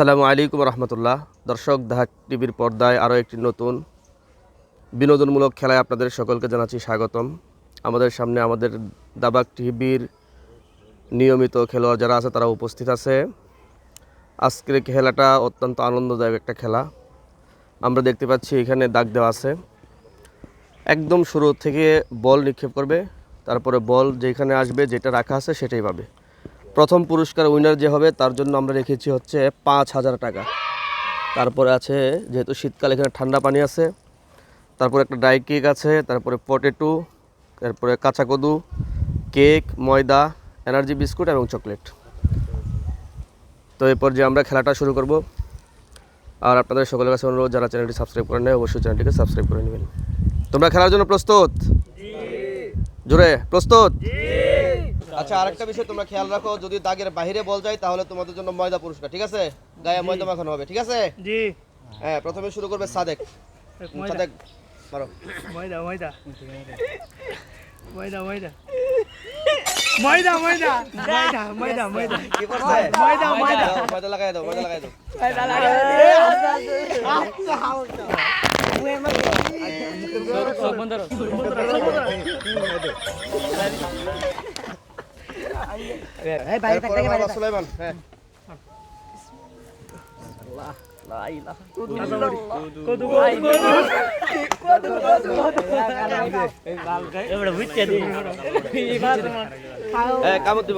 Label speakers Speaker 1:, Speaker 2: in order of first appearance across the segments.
Speaker 1: আসসালামু আলাইকুম রহমতুল্লাহ। দর্শক দাহাক টিভির পর্দায় আরও একটি নতুন বিনোদনমূলক খেলায় আপনাদের সকলকে জানাচ্ছি স্বাগতম। আমাদের সামনে আমাদের দাবাক টিভির নিয়মিত খেলোয়াড় যারা আছে, তারা উপস্থিত আছে। আজকের খেলাটা অত্যন্ত আনন্দদায়ক একটা খেলা। আমরা দেখতে পাচ্ছি এখানে দাগ দেওয়া আছে। একদম শুরু থেকে বল নিক্ষেপ করবে, তারপরে বল যেখানে আসবে, যেটা রাখা আছে সেটাই পাবে। প্রথম পুরস্কার উইনার যে হবে তার জন্য আমরা রেখেছি হচ্ছে পাঁচ হাজার টাকা। তারপরে আছে যেহেতু শীতকাল এখানে ঠান্ডা পানি আছে তারপরে একটা ড্রাই কেক আছে তারপরে পটেটো তারপরে কাঁচা কদু কেক ময়দা এনার্জি বিস্কুট এবং চকলেট তো এরপর যে আমরা খেলাটা শুরু করব। আর আপনাদের সকলের কাছে অনুরোধ যারা চ্যানেলটি সাবস্ক্রাইব করে নেয় অবশ্যই চ্যানেলটিকে সাবস্ক্রাইব করে নেবেন। তোমরা খেলার জন্য প্রস্তুত? জোরে প্রস্তুত? আচ্ছা আরেকটা বিষয় তোমরা খেয়াল রাখো যদি দাগের বাইরে বল যায় তাহলে তোমাদের জন্য ময়দা পুরস্কার ঠিক আছে? গায়ে ময়দা মাখানো হবে ঠিক আছে?
Speaker 2: জি।
Speaker 1: হ্যাঁ প্রথমে শুরু করবে সাদেক।
Speaker 2: ময়দা।
Speaker 1: সাদেক মারো।
Speaker 2: ময়দা ময়দা। ময়দা ময়দা। ময়দা ময়দা। ময়দা ময়দা ময়দা।
Speaker 1: কি করছে?
Speaker 2: ময়দা ময়দা।
Speaker 1: দাও, ময়দা লাগাই দাও। ময়দা লাগাই দাও। দিব দিব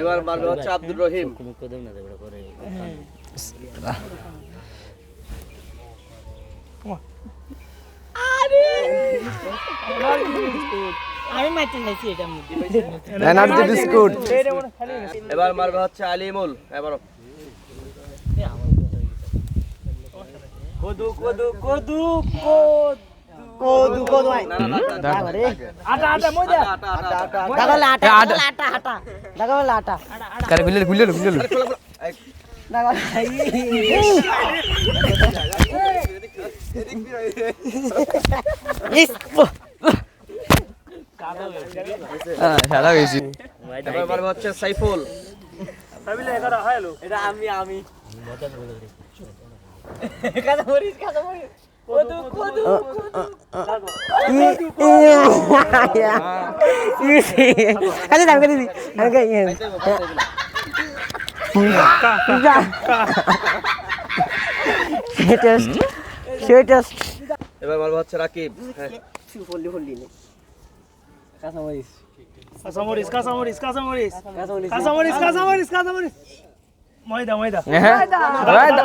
Speaker 1: এবার হচ্ছে আব্দুর রহিম। Come আরে!
Speaker 3: আমি মাটি নাইছি এটা মধ্যে
Speaker 4: এনার্জি বিস্কুট।
Speaker 1: এবার মারবে হচ্ছে আলিমুল এবার।
Speaker 2: কোদু কোদু কোদু
Speaker 3: কোদ কোদু
Speaker 1: কোদু আই
Speaker 2: আটা আটা মজা
Speaker 1: আটা আটা
Speaker 3: দাগলা আটা। দাগলা আটা আটা দাগলা আটা
Speaker 4: কারে
Speaker 1: বিলে গুলে গুলে
Speaker 3: দাগলা
Speaker 4: সাদা হয়েছি
Speaker 1: এবার হচ্ছে সাইফুল
Speaker 3: এটা আমি আমি কথা বলিস কথা বলিস আরে দাম করে সেটা
Speaker 1: এবার মারবো হচ্ছে রাকিব হ্যাঁ
Speaker 3: ফুললি ফুললি নে
Speaker 2: কাঁচামরিচ কাঁচামরিচ কাঁচামরিচ
Speaker 3: কাঁচামরিচ
Speaker 2: কাঁচামরিচ কাঁচামরিচ কাঁচামরিচ ময়দা ময়দা
Speaker 4: ময়দা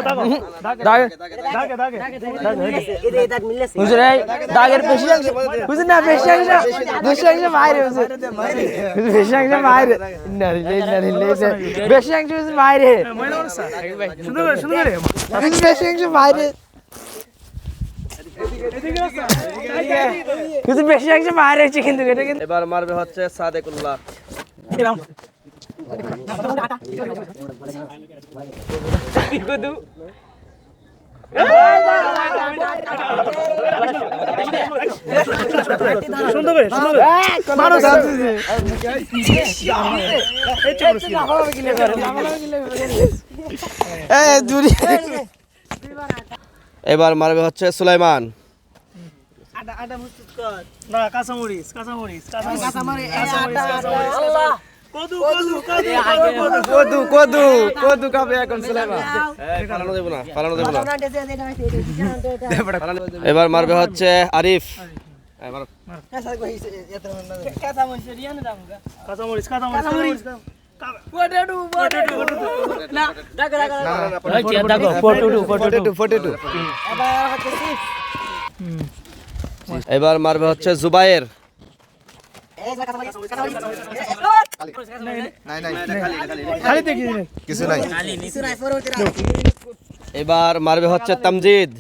Speaker 4: দাগের পেশাংশ বুঝুন না পেশাংশ পেশাংশ বাইরে পেশাংশ বাইরে পেশাংশ বাইরে শুনুন শুনুন পেশাংশ বাইরে হুজুর বেশি অংশ বাইরে হচ্ছে কিন্তু এটা কিন্তু
Speaker 1: এবার মারবে হচ্ছে সাদেকুল্লাহ।
Speaker 2: সুন্দর করে
Speaker 1: এবার মারবে হচ্ছে সুলাইমান।
Speaker 2: না কাঁচামরিচ কাঁচামরিচ কাঁচামরিচ
Speaker 3: কাঁচামরিচ
Speaker 2: আল্লাহ কদু কদু কদু
Speaker 4: কদু কদু কদু। খাবে এখন সুলাইমান
Speaker 1: পালানো দেবো না পালানো দেবো না। এবার মারবে হচ্ছে আরিফ। হ্যাঁ, এবার মারবে হচ্ছে
Speaker 4: জুবাইয়ের
Speaker 1: এবার মারবে হচ্ছে তামজিদ।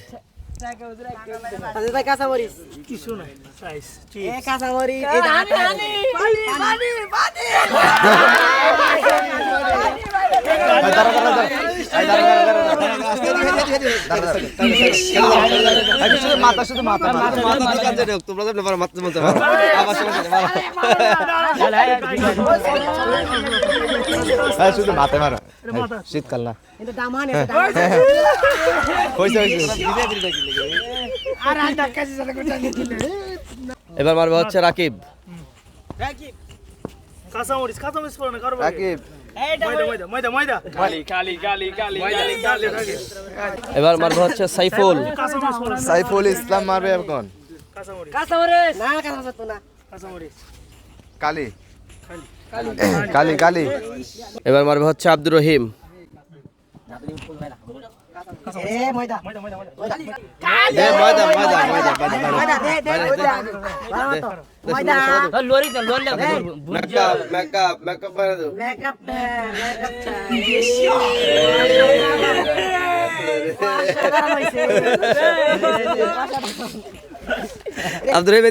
Speaker 4: মাথা শুধু মাথা
Speaker 1: তোমরা তো পারো মারতে বলতে পারো আবার সমস্যা নেই, মারো।
Speaker 4: হ্যাঁ শুধু মাথা মারো শীতকাল না
Speaker 1: এবার মারবে হচ্ছে রাকিব।
Speaker 2: কাঁচামরিচ কাঁচামরিচ পড়ে না কারও
Speaker 4: রাকিব।
Speaker 2: ময়দা ময়দা। ময়দা ময়দা
Speaker 1: এবার মারবে হচ্ছে সাইফুল।
Speaker 4: সাইফুল ইসলাম মারবে এখন। কালি কালি। কালি।
Speaker 1: এবার মারবে হচ্ছে আব্দুর রহিম। আব্দুর রহিম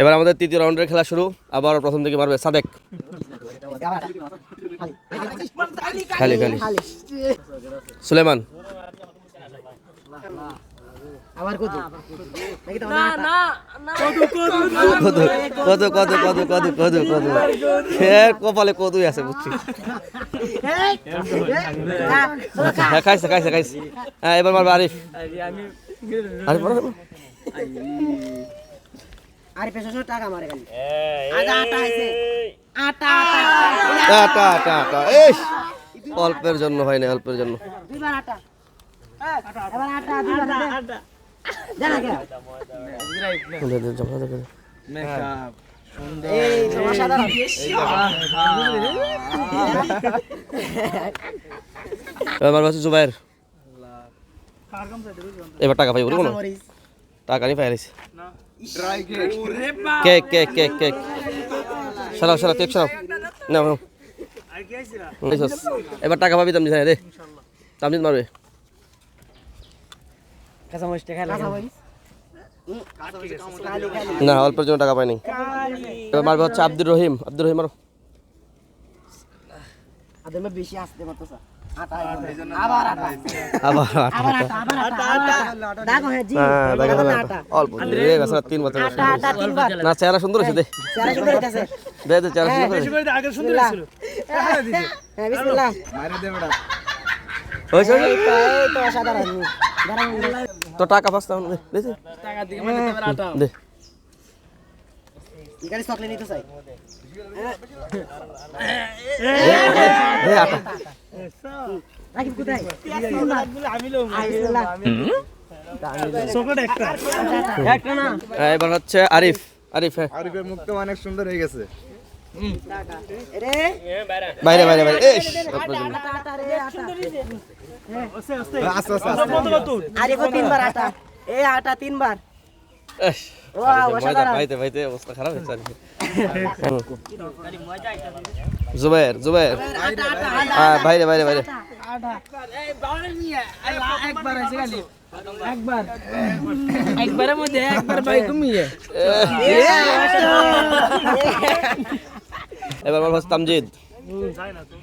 Speaker 1: এবার আমাদের তৃতীয় রাউন্ডের খেলা শুরু। আবার প্রথম থেকে মারবে সাদেক। খালি খালি। সুলেমান।
Speaker 3: আবার কত নাকি তো না না।
Speaker 1: কদু কদু কদু। কদু কদু কদু কদু এর কপালে কদুই আছে বুঝছি হ্যাঁ খাইছে খাইছে খাইছে। হ্যাঁ এবার মারবে আরিফ। আরিফ মারো, মারো।
Speaker 3: আরে পেছনে টাকা মারে খালি। আটা আটা আছে। আটা আটা
Speaker 1: আটা আটা। ইস! অল্পের জন্য হয় না অল্পের জন্য।
Speaker 3: দুইবার আটা। এবার আটা দুইবার আটা জানা কে
Speaker 1: এবার মারবে হচ্ছে জুবাইর
Speaker 2: কার কাম চাইতে বুঝলাম
Speaker 1: এবার টাকা পাইব কোনো। টাকা নিয়ে
Speaker 2: না।
Speaker 1: Cake cake cake cake. সরাও সারা কেক সারাও। না। এবার টাকা পাবি তামনি হ্যাঁ রে তামজিদ মারবে। না অল্পের জন্য টাকা পাইনি। এবার মারবে হচ্ছে আব্দুর রহিম। আব্দুর রহিম মারো।
Speaker 3: বেশি আসতে পারতো স্যার আটা। আবার আটা।
Speaker 1: আবার আট
Speaker 3: আবার আটা আবার আটা। আটা। দেখো জি
Speaker 1: দেখা
Speaker 3: আটা
Speaker 1: যাবে
Speaker 3: আটা।
Speaker 1: অল্প রে গাছ তিন বছর
Speaker 3: আটা আটা তিনবার।
Speaker 1: না চেহারা সুন্দর দে। দে চেহারা
Speaker 3: হ্যাঁ
Speaker 1: হয়েছে।
Speaker 3: তো
Speaker 1: টাকা দে দে,
Speaker 3: টাকা মানে চকলেট নিতে চাই।
Speaker 1: হ্যাঁ, এবার হচ্ছে আরিফ। আরিফ হ্যাঁ।
Speaker 4: আরিফের মুখ অনেক সুন্দর হয়ে গেছে।
Speaker 3: রে
Speaker 1: বাইরে বাইরে বাইরে। ইস অল্পের জন্য।
Speaker 3: আটা আটা রে আটা
Speaker 2: আস্তে আস্তে
Speaker 4: আস্তে আস্তে আস্তে
Speaker 2: কত কত
Speaker 3: আরে কো তিনবার আটা। এই আটা তিনবার।
Speaker 1: জুবাইর জুবাইর
Speaker 3: আটা আটা
Speaker 1: হ্যাঁ বাইরে বাইরে বাইরে
Speaker 3: একবার আছে খালি একবার একবারের মধ্যে একবার ভাই কমিয়ে
Speaker 1: এবার বল হচ্ছে তামজিদ
Speaker 2: যায় না তো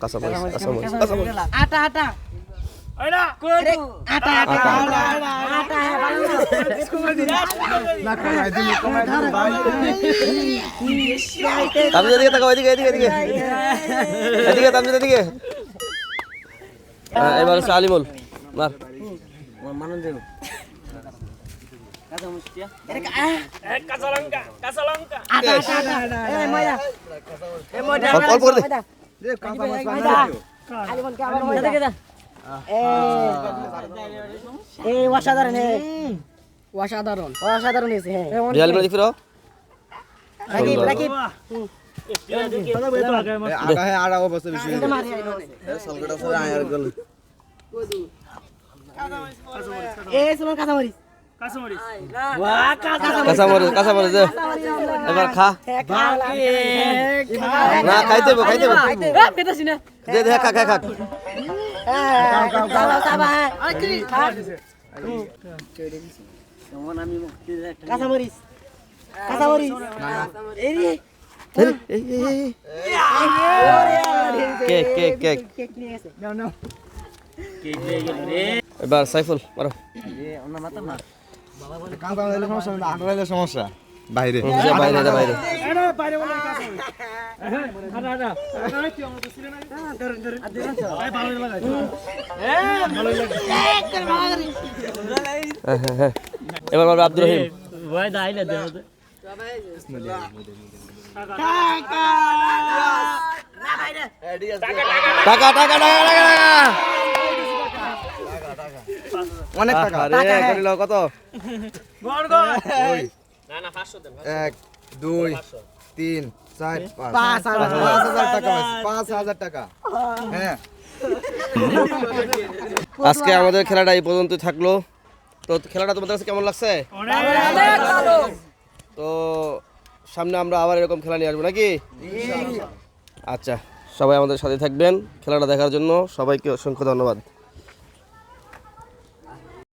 Speaker 1: কাঁচা মরিচ কাঁচা মরিচ কাঁচা মরিচ
Speaker 3: আটা আটা
Speaker 1: তামজিদ এদিকে তাকাও এদিকে এদিকে এদিকে এদিকে তামজিদ এদিকে হ্যাঁ, এবার হচ্ছে আলিমুল মার
Speaker 3: এই ময়দা
Speaker 1: অল্প করে দে
Speaker 3: ময়দা
Speaker 4: যে কাঁচা মাছ
Speaker 3: ময়দা আলি বল কে আবার এই অসাধারণ অসাধারণ। অসাধারণ হয়েছে হ্যাঁ।
Speaker 1: রিয়াল দেখি
Speaker 3: রাকিব রাকিব
Speaker 2: আগে
Speaker 4: হ্যাঁ আড়া অবস্থা বেশি
Speaker 3: এই কাঁচা মরিচ
Speaker 1: দে। এবার খা। না খাইতে খাইতে দে খা খা খা।
Speaker 3: কাঁচা মরিচ কাঁচা মরিচ এই রে
Speaker 1: এই, এই, এই, এই। কেক কেক কেক এবার সাইফুল মারো
Speaker 5: সমস্যা বাইরে
Speaker 1: হুম, যা বাইরে। যা বাইরে হ্যাঁ। এবার মারবে আব্দুর রহিম।
Speaker 3: ভয় দাইলে দে
Speaker 1: টাকা টাকা টাকা টাকা টাকা।
Speaker 5: অনেক টাকা।
Speaker 1: কত?
Speaker 5: এক দুই তিন চার পাঁচ পাঁচ। হাজার টাকা। পাঁচ হাজার টাকা হ্যাঁ।
Speaker 1: আজকে আমাদের খেলাটা এই পর্যন্ত থাকল। তো খেলাটা তোমাদের কাছে কেমন লাগছে? তো সামনে আমরা আবার এরকম খেলা নিয়ে আসব নাকি? আচ্ছা সবাই আমাদের সাথে থাকবেন খেলাটা দেখার জন্য। সবাইকে অসংখ্য ধন্যবাদ।